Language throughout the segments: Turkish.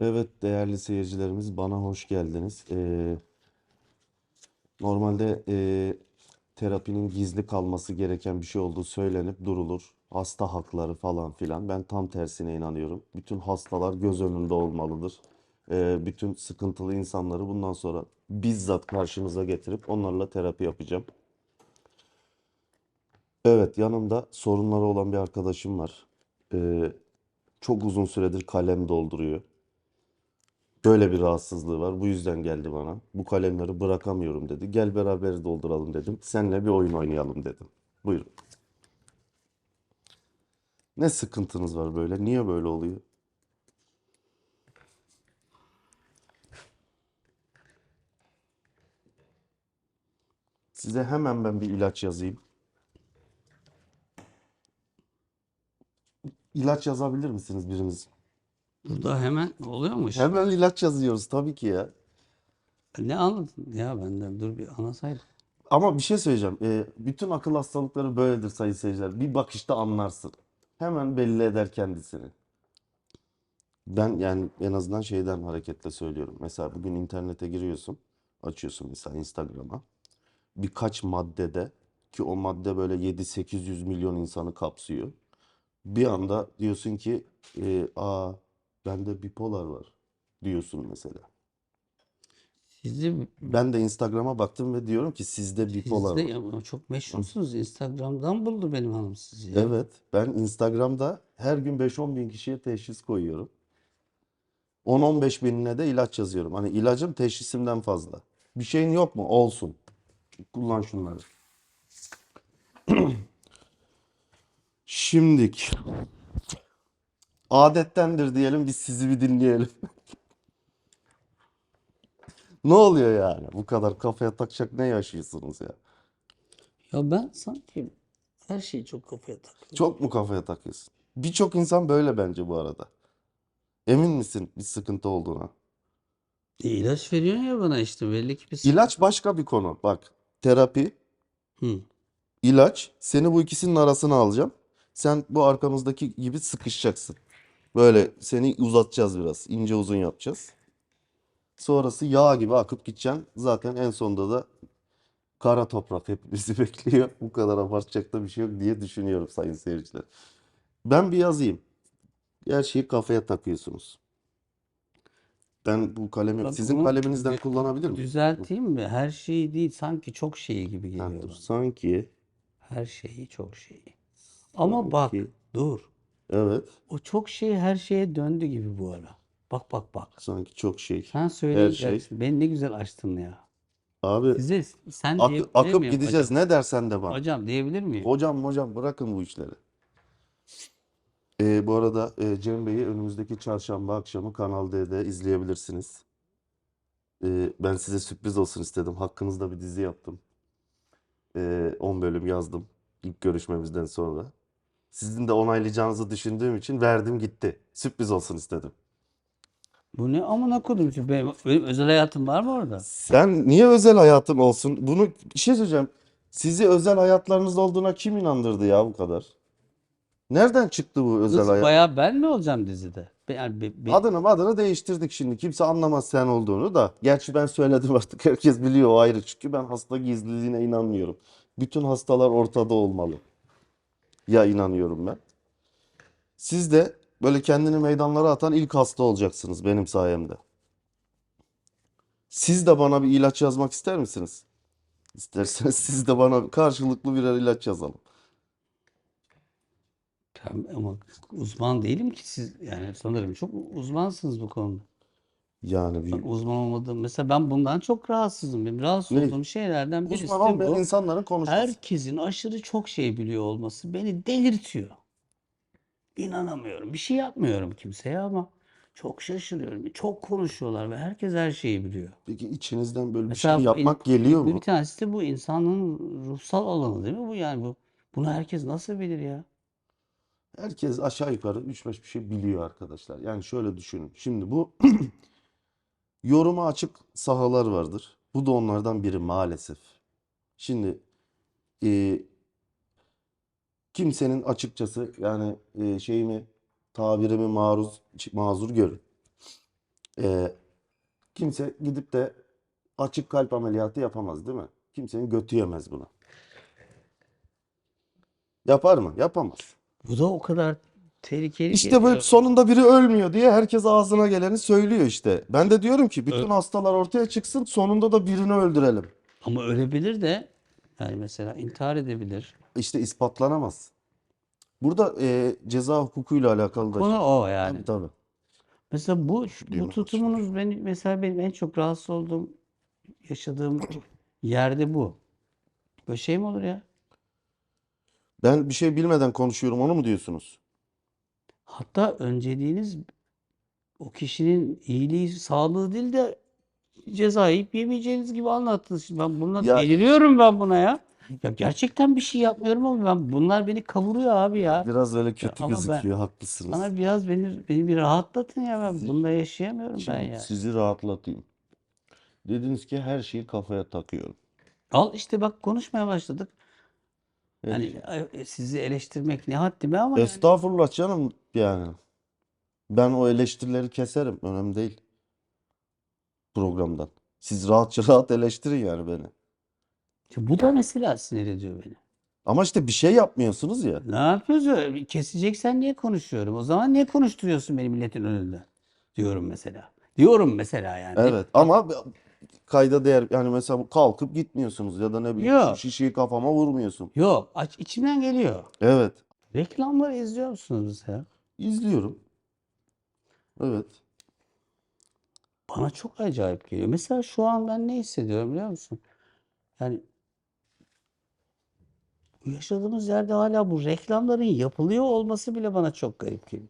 Evet değerli seyircilerimiz bana hoş geldiniz. Ee, normalde e, terapinin gizli kalması gereken bir şey olduğu söylenip durulur. Hasta hakları falan filan. Ben tam tersine inanıyorum. Bütün hastalar göz önünde olmalıdır. Ee, bütün sıkıntılı insanları bundan sonra bizzat karşınıza getirip onlarla terapi yapacağım. Evet yanımda sorunları olan bir arkadaşım var. Ee, çok uzun süredir kalem dolduruyor. Böyle bir rahatsızlığı var. Bu yüzden geldi bana. Bu kalemleri bırakamıyorum dedi. Gel beraber dolduralım dedim. Seninle bir oyun oynayalım dedim. Buyurun. Ne sıkıntınız var böyle? Niye böyle oluyor? Size hemen ben bir ilaç yazayım. İlaç yazabilir misiniz biriniz? Burada hemen oluyormuş. Hemen ilaç yazıyoruz tabii ki ya. Ne anladın ya benden? Dur bir anlasaydım. Ama bir şey söyleyeceğim. Ee, bütün akıl hastalıkları böyledir sayın seyirciler. Bir bakışta anlarsın. Hemen belli eder kendisini. Ben yani en azından şeyden hareketle söylüyorum. Mesela bugün internete giriyorsun. Açıyorsun mesela Instagram'a. Birkaç maddede ki o madde böyle 7-800 milyon insanı kapsıyor. Bir anda diyorsun ki e, aa bende bipolar var diyorsun mesela. Sizi Ben de Instagram'a baktım ve diyorum ki sizde bipolar siz de var. ya çok meşhursunuz. Instagram'dan buldu benim hanım sizi ya. Evet, ben Instagram'da her gün 5-10 bin kişiye teşhis koyuyorum. 10-15 binine de ilaç yazıyorum. Hani ilacım teşhisimden fazla. Bir şeyin yok mu? Olsun. Kullan şunları. Şimdik. Adettendir diyelim biz sizi bir dinleyelim. Ne oluyor yani? Bu kadar kafaya takacak ne yaşıyorsunuz ya? Ya ben sanki her şeyi çok kafaya takıyorum. Çok mu kafaya takıyorsun? Birçok insan böyle bence bu arada. Emin misin bir sıkıntı olduğuna? E, ilaç veriyorsun ya bana işte belli ki bir sıkıntı. İlaç başka bir konu. Bak, terapi, Hı. ilaç. Seni bu ikisinin arasına alacağım. Sen bu arkamızdaki gibi sıkışacaksın. Böyle seni uzatacağız biraz. ince uzun yapacağız. Sonrası yağ gibi akıp gideceksin. Zaten en sonunda da kara toprak hepimizi bekliyor. Bu kadar abartacak da bir şey yok diye düşünüyorum sayın seyirciler. Ben bir yazayım. Her şeyi kafaya takıyorsunuz. Ben bu kalemi Bak sizin bunu kaleminizden dü- kullanabilir miyim? Düzelteyim mi? Her şeyi değil sanki çok şeyi gibi Ha, geliyor dur. bana. Sanki, Her şeyi çok şeyi. Ama bak sanki, dur. Evet, O çok şey her şeye döndü gibi bu ara. Bak bak bak. sanki çok şey. Sen söyleyince şey. beni ne güzel açtın ya. Abi Size sen diyebilir akıp miyim gideceğiz. hocam? Ne dersen de bana. Hocam diyebilir miyim? Hocam hocam bırakın bu işleri. Ee, bu arada e, Cem Bey'i önümüzdeki çarşamba akşamı Kanal D'de izleyebilirsiniz. Ee, ben size sürpriz olsun istedim. Hakkınızda bir dizi yaptım. Ee, 10 bölüm yazdım ilk görüşmemizden sonra. Sizin de onaylayacağınızı düşündüğüm için verdim gitti. Sürpriz olsun istedim. Bu ne amına kodum ki benim, benim özel hayatım var mı orada? Sen niye özel hayatın olsun? Bunu bir şey söyleyeceğim. Sizi özel hayatlarınız olduğuna kim inandırdı ya bu kadar? Nereden çıktı bu özel Kız hayat? bayağı ben mi olacağım dizide? Be- Yani be- be- Adını adını değiştirdik şimdi. Kimse anlamaz sen olduğunu da. Gerçi ben söyledim artık herkes biliyor o ayrı. Çünkü ben hasta gizliliğine inanmıyorum. Bütün hastalar ortada olmalı. Ya inanıyorum ben. Siz de böyle kendini meydanlara atan ilk hasta olacaksınız benim sayemde. Siz de bana bir ilaç yazmak ister misiniz? İsterseniz siz de bana karşılıklı birer ilaç yazalım. Ben- ama uzman değilim ki siz yani sanırım çok uzmansınız bu konuda. Yani bir Ben uzman olmadığım mesela ben bundan çok rahatsızım. Benim rahatsız Ne? olduğum şeylerden birisi uzman olmayan bu. insanların konuşması. Herkesin aşırı çok şey biliyor olması beni delirtiyor. İnanamıyorum. Bir şey yapmıyorum kimseye ama çok şaşırıyorum. Çok konuşuyorlar ve herkes her şeyi biliyor. Peki içinizden böyle bir Mesela şey bu in- yapmak geliyor bir mu? tanesi de bu insanın ruhsal alanı değil mi bu yani bu bunu herkes nasıl bilir ya? Herkes aşağı yukarı 3-5 bir şey biliyor arkadaşlar. Yani şöyle düşünün. Şimdi bu yoruma açık sahalar vardır. Bu da onlardan biri maalesef. Şimdi e, kimsenin açıkçası yani e, şeyimi tabirimi maruz mazur görün. Ee, kimse gidip de açık kalp ameliyatı yapamaz değil mi? Kimsenin götü yemez buna. Yapar mı? Yapamaz. Bu da o kadar tehlikeli İşte geliyor. böyle sonunda biri ölmüyor diye herkes ağzına geleni söylüyor işte. Ben de diyorum ki bütün Ö- hastalar ortaya çıksın sonunda da birini öldürelim. Ama ölebilir de yani mesela intihar edebilir. İşte ispatlanamaz. Burada e, ceza hukukuyla alakalı da Konu o yani. Tabii tabii. Mesela bu bu tutumunuz beni mesela benim en çok rahatsız olduğum yaşadığım yerde bu. Böyle şey mi olur ya? Ben bir şey bilmeden konuşuyorum onu mu diyorsunuz? Hatta önceliğiniz o kişinin iyiliği, sağlığı değil de ceza yiyip yemeyeceğiniz gibi anlattınız. Şimdi ben bundan Ya- deliriyorum ben buna ya. Ya gerçekten bir şey yapmıyorum ama ben bunlar beni kavuruyor abi ya. Biraz öyle kötü ben- gözüküyor haklısınız. Bana biraz beni beni bir rahatlatın ya ben bunda yaşayamıyorum ben Şimdi ya. sizi rahatlatayım. Dediniz ki her şeyi kafaya takıyorum. Al işte bak konuşmaya başladık. Hani e, sizi eleştirmek ne haddime ama yani Estağfurullah canım yani. Ben o eleştirileri keserim. Önemli değil. Programdan. Siz rahatça rahat eleştirin yani beni. İşte bu da mesela sinir ediyor beni. Ama işte bir şey yapmıyorsunuz ya. Ne yapıyoruz öyle? Keseceksen niye konuşuyorum? O zaman niye konuşturuyorsun beni milletin önünde? Diyorum mesela. Diyorum mesela yani. Evet ama kayda değer yani mesela kalkıp gitmiyorsunuz ya da ne bileyim Yok. şişeyi kafama vurmuyorsun. Yok, aç içimden geliyor. Evet. Reklamları izliyor musunuz mesela? izliyorum. Evet. Bana çok acayip geliyor. Mesela şu an ben ne hissediyorum biliyor musun? Yani yaşadığımız yerde hala bu reklamların yapılıyor olması bile bana çok garip geliyor.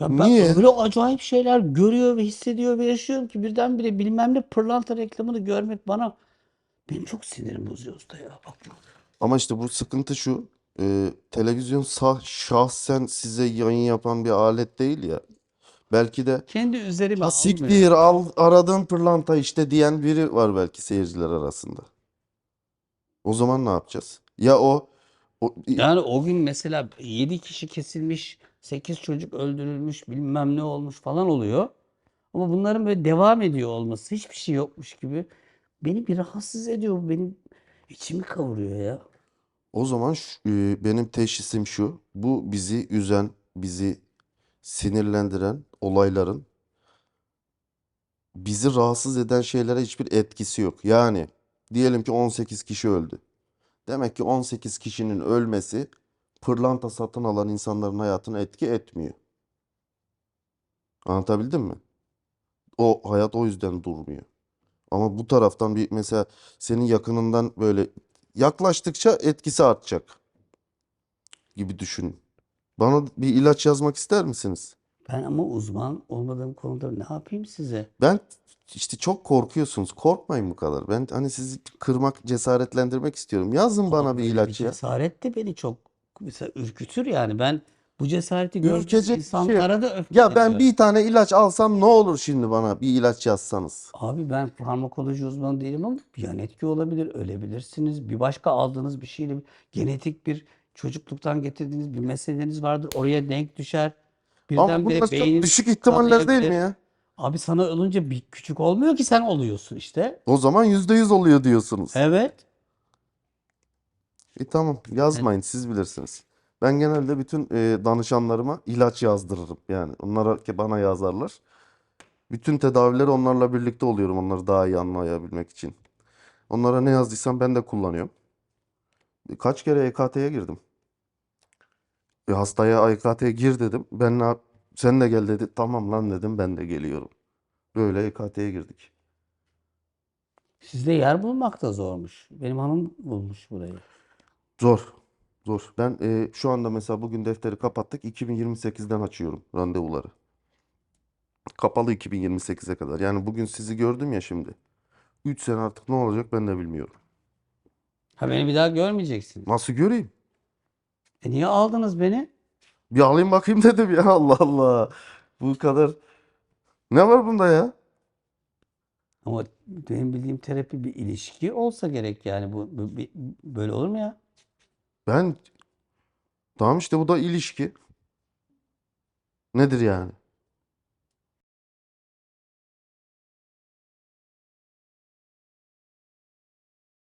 Ya ben Niye? öyle acayip şeyler görüyor ve hissediyor ve yaşıyorum ki birdenbire bilmem ne pırlanta reklamını görmek bana benim çok sinirim bozuyor usta ya. Bak Ama işte bu sıkıntı şu. e, televizyon sah- şahsen size yayın yapan bir alet değil ya. Belki de kendi üzerime ha almıyor. siktir al aradığın pırlanta işte diyen biri var belki seyirciler arasında. O zaman ne yapacağız? Ya o, o Yani o gün mesela 7 kişi kesilmiş, 8 çocuk öldürülmüş, bilmem ne olmuş falan oluyor. Ama bunların böyle devam ediyor olması, hiçbir şey yokmuş gibi beni bir rahatsız ediyor. Bu benim içimi kavuruyor ya. O zaman şu- e, benim teşhisim şu. Bu bizi üzen, bizi sinirlendiren olayların bizi rahatsız eden şeylere hiçbir etkisi yok. Yani diyelim ki 18 kişi öldü. Demek ki 18 kişinin ölmesi pırlanta satın alan insanların hayatına etki etmiyor. Anlatabildim mi? O hayat o yüzden durmuyor. Ama bu taraftan bir mesela senin yakınından böyle yaklaştıkça etkisi artacak gibi düşün. Bana bir ilaç yazmak ister misiniz? Ben ama uzman olmadığım konuda ne yapayım size? Ben işte çok korkuyorsunuz. Korkmayın bu kadar. Ben hani sizi kırmak, cesaretlendirmek istiyorum. Yazın bana bir ilaç ya. cesaret de beni çok mesela ürkütür yani. Ben bu cesareti gördüğüm Ürkecek bir şey yok. da Ya ben öfkeleniyorum. bir tane ilaç alsam ne olur şimdi bana bir ilaç yazsanız? Abi ben farmakoloji uzmanı değilim ama yan etki olabilir, ölebilirsiniz. Bir başka aldığınız bir şeyle genetik bir çocukluktan getirdiğiniz bir meseleniz vardır. Oraya denk düşer. Ama Birdenbire bunlar çok düşük ihtimaller değil mi ya? Abi sana olunca bir küçük olmuyor ki sen oluyorsun işte. O zaman yüzde yüz oluyor diyorsunuz. Evet. E tamam yazmayın siz bilirsiniz. Ben genelde bütün e, danışanlarıma ilaç yazdırırım. Yani onlara ki bana yazarlar. Bütün tedavileri onlarla birlikte oluyorum. Onları daha iyi anlayabilmek için. Onlara ne yazdıysam ben de kullanıyorum. E, Kaç kere EKT'ye girdim. E, hastaya EKT'ye gir dedim. Ben ne yap- sen de gel dedi. Tamam lan dedim ben de geliyorum. Böyle EKT'ye girdik. Sizde yer bulmak da zormuş. Benim hanım bulmuş burayı. Zor. Zor. Ben e, şu anda mesela bugün defteri kapattık. 2028'den açıyorum randevuları. Kapalı 2028'e kadar. Yani bugün sizi gördüm ya şimdi. 3 sene artık ne olacak ben de bilmiyorum. Ha beni bir daha görmeyeceksin. Nasıl göreyim? E niye aldınız beni? Bir alayım bakayım dedim ya Allah Allah. Bu kadar. Ne var bunda ya? Ama benim bildiğim terapi bir ilişki olsa gerek yani bu, bu- bir- böyle olur mu ya? Ben tamam işte bu da ilişki. Nedir yani?